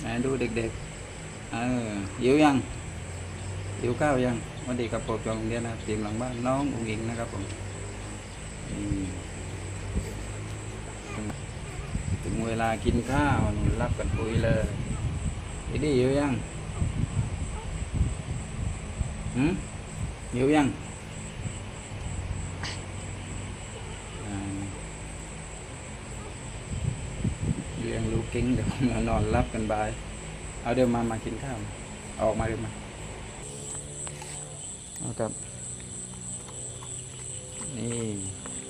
ไหนดูเด็กๆเออหิวยังหิวข้าวยังวันดีกับโปรดจองโรงเรียนนะครับทีมหลังบ้านน้องอุ๋งอิงนะครับผมถึงเวลากินข้าวรับกันปุ๋ยเลยไอ้ดีหิวยังหืมหิวยังอ่าเลี้ยงลู กเก่งเดี๋ยวมานอนรับกันบาย เอาเดี๋ยวมามากินข้าว ออกมาเดี๋ยวมาเอาครับ นี่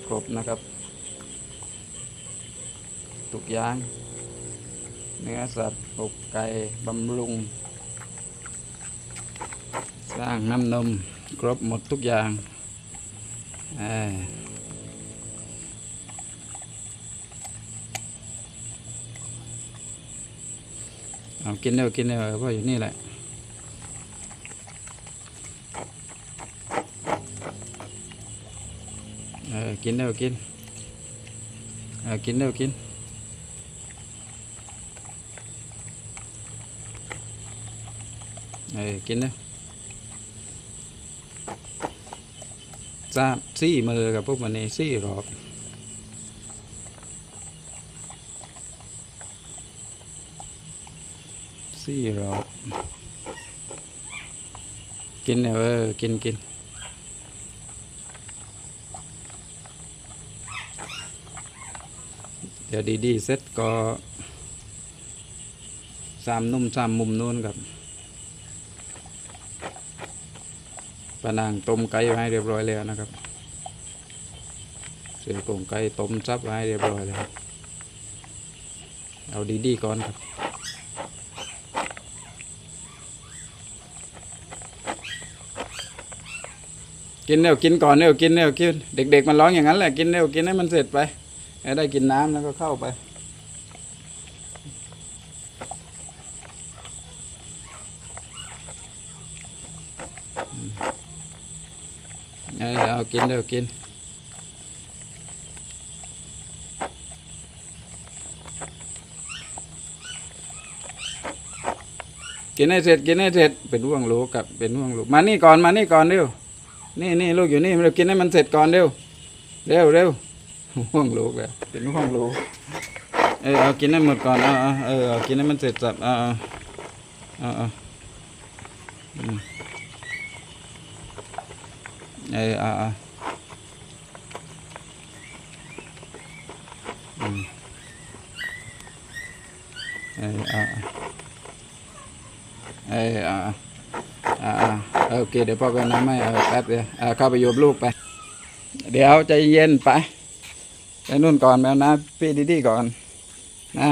ครบนะครับทุกอย่าง เนื้อสัตว์อกไก่บำรุง สร้างน้ำนม ครบหมดทุกอย่างเอ้ย เอากินเร็วกินเร็วเพราะอยู่นี่แหละเออกินเร็วกินเออกินเร็วกินเออกินเร็วสามสี่มือกับพวกมันนี่สี่รอบ สี่รอบกินเร็วเออกินกินเดี๋ยวดีๆเสร็จก็สามนุ่มสามมุมนู้นครับปานางต้มไก่ไว้ให้เรียบร้อยแล้วนะครับ เสือกงไก่ต้มซับไว้ให้เรียบร้อยแล้วเอาดีๆก่อนครับ กินเร็วกินก่อนเร็วกินเร็วกินเด็ก ๆ มันร้องอย่างนั้นแหละกินเร็วกินให้มันเสร็จไปให้ได้กินน้ำแล้วก็เข้าไป เออเอากินเดี๋ยวกินกินให้เสร็จกินให้เสร็จเป็นห่วงลูกกับเป็นห่วงลูกมานี่ก่อนมานี่ก่อนเร็ว นี่นี่ลูกอยู่นี่เรากินให้มันเสร็จก่อนเร็ว เร็วเร็วห่วงลูกเลยเป็นห่วงลูก เออเอากินให้หมดก่อน เอาเอาเออเอากินให้มันเสร็จสับเอาเอาเอาเอาอืมเออเอาเอาอืมเออเอาเอาเออเอาเอาเอาโอเคเดี๋ยวพ่อไปน้ำให้แป๊บเดียวเอาเข้าไปโยบลูกไป เดี๋ยวใจเย็นไปไปนู่นก่อนแมวนะพี่ดีดีก่อนนะ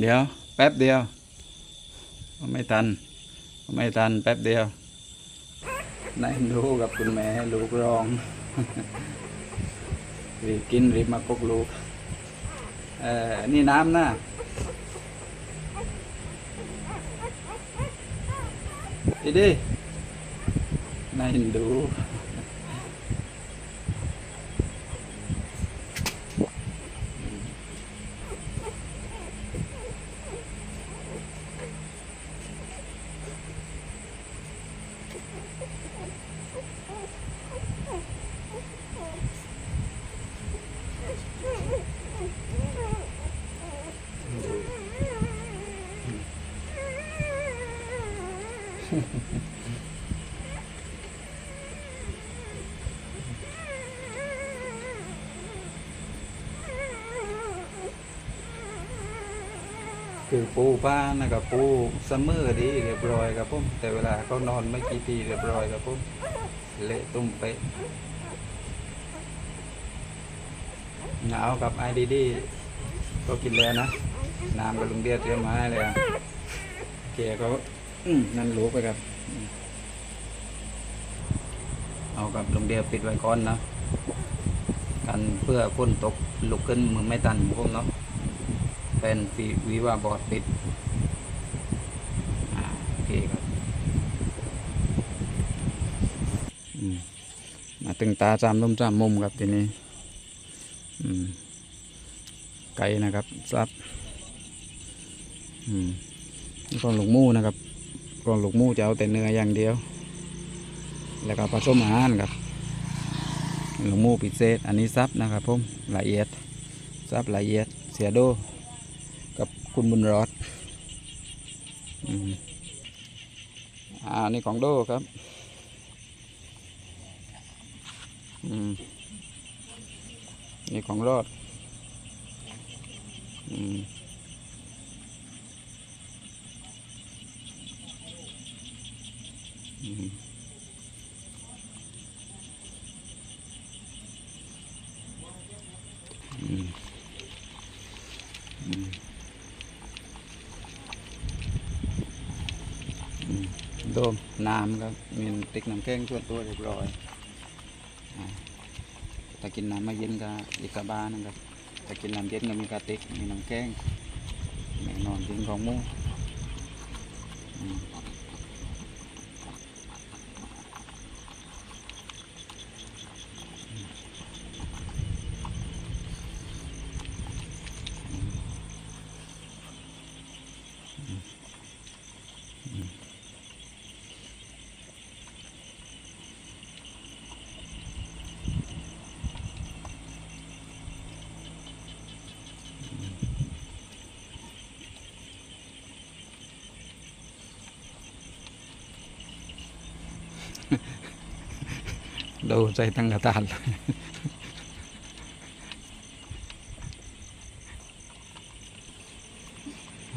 เดี๋ยว แป๊บเดียว ไม่ทัน ไม่ทัน แป๊บเดียว นายดูกับคุณแม่ลูกร้อง รีบกินรีบมากกลูก เอ่อ นี่น้ำนะดีดีนายดู คือปูผ้านะครับปูซัมอดีเรียบร้อยครับผมแต่เวลาเขานอนไม่กี่ปีเรียบร้อยครับผมเละตุ้มเป๊ะหนาวกับไอดีดีก็กินแล้วนะน้ำกับลุงเดียเตรียมมาให้เลยอะเกียก็ อืมนั่นรู้ไปครับ เอากับลงเดียวปิดไว้ก่อนนะกันเพื่อพ้นตกลุกขึ้นมือไม่ตันพวกเนาะแฟนฟีวีว่าบอดปิดโอเคครับมาตึงตาจามล้มจามมุมครับทีนี้ไกลนะครับซับอืมต้องลงมู่นะครับ กองลูกมูจะเอาแต่เนื้ออย่างเดียว แล้วก็ผสมอาหารครับลูกมูพิเศษ อันนี้ซับนะครับผมละเอียดซับละเอียดเสียโดกับคุณบุญรอดอ่านี่ของโดครับอืมนี่ของรอด อืม โดมน้ำครับมีติ๊กน้ำแข็งช่วยตัวเรียบร้อยอ่าถ้ากินน้ำไม่เย็นก็อีกกระบานะครับถ้ากินน้ำเย็นก็มีกระติกมีน้ำแกงแน่นอนกินของหมู อืมดูใส่ตั้งกระตานเลยเ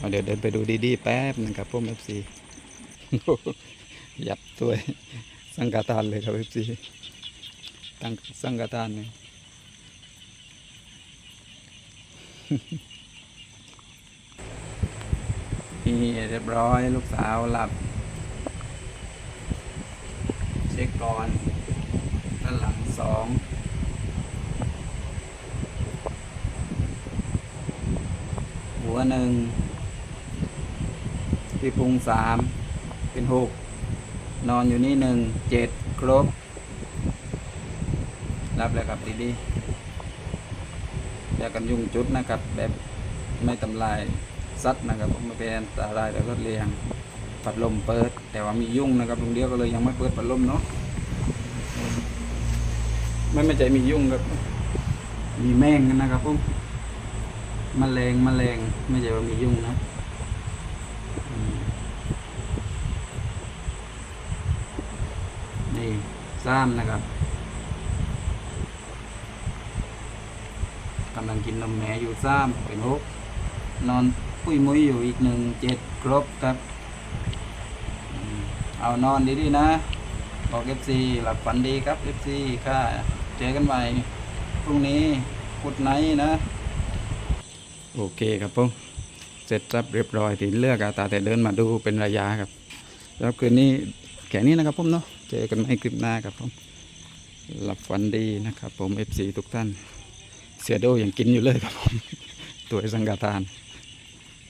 อาเดี๋ยวเดินไปดูดีๆแป๊บหนึงครับพวกเอฟซียับตัวสังกาตานเลยครับเอฟซีตั้งสังกาตานเลย นี่เรียบร้อย ลูกสาวหลับ เช็คก่อนด้านหลังสองหัวหนึ่งที่พุงสามเป็นหกนอนอยู่นี่หนึ่งเจ็ดครบ รับแล้วครับดีๆอย่ากันยุ่งจุดนะครับแบบไม่ทำลาย ซัดนะครับผมไม่เป็นอันตรายแต่รถเรียงพัดลมเปิด แต่ว่ามียุ่งนะครับลุงเดียวก็เลยยังไม่เปิดพัดลมเนาะไม่ไม่ใจมียุ่งครับ มีแมงนะครับผมแมลงแมลงไม่ใช่ว่ามียุ่งนะนี่ซ้ำนะครับกำลังกินนมแม่อยู่ซ้ำเป็นหกนอน ปุ้ยมุ้ยอยู่อีกหนึ่งเจ็ดครบครับ เอานอนดีๆนะ บอกเอฟซีหลับฝันดีครับเอฟซีค่ะ เจอกันใหม่พรุ่งนี้กุดไนนะ โอเคครับผมเสร็จรับเรียบร้อยทีเลือกอาตาแต่เดินมาดูเป็นระยะครับ แล้วคืนนี้แค่นี้นะครับผมเนาะเจอกันใหม่คลิปหน้าครับผมหลับฝันดีนะครับผมเอฟซีทุกท่าน เสียโดยังกินอยู่เลยครับผมตัวสังกาทาน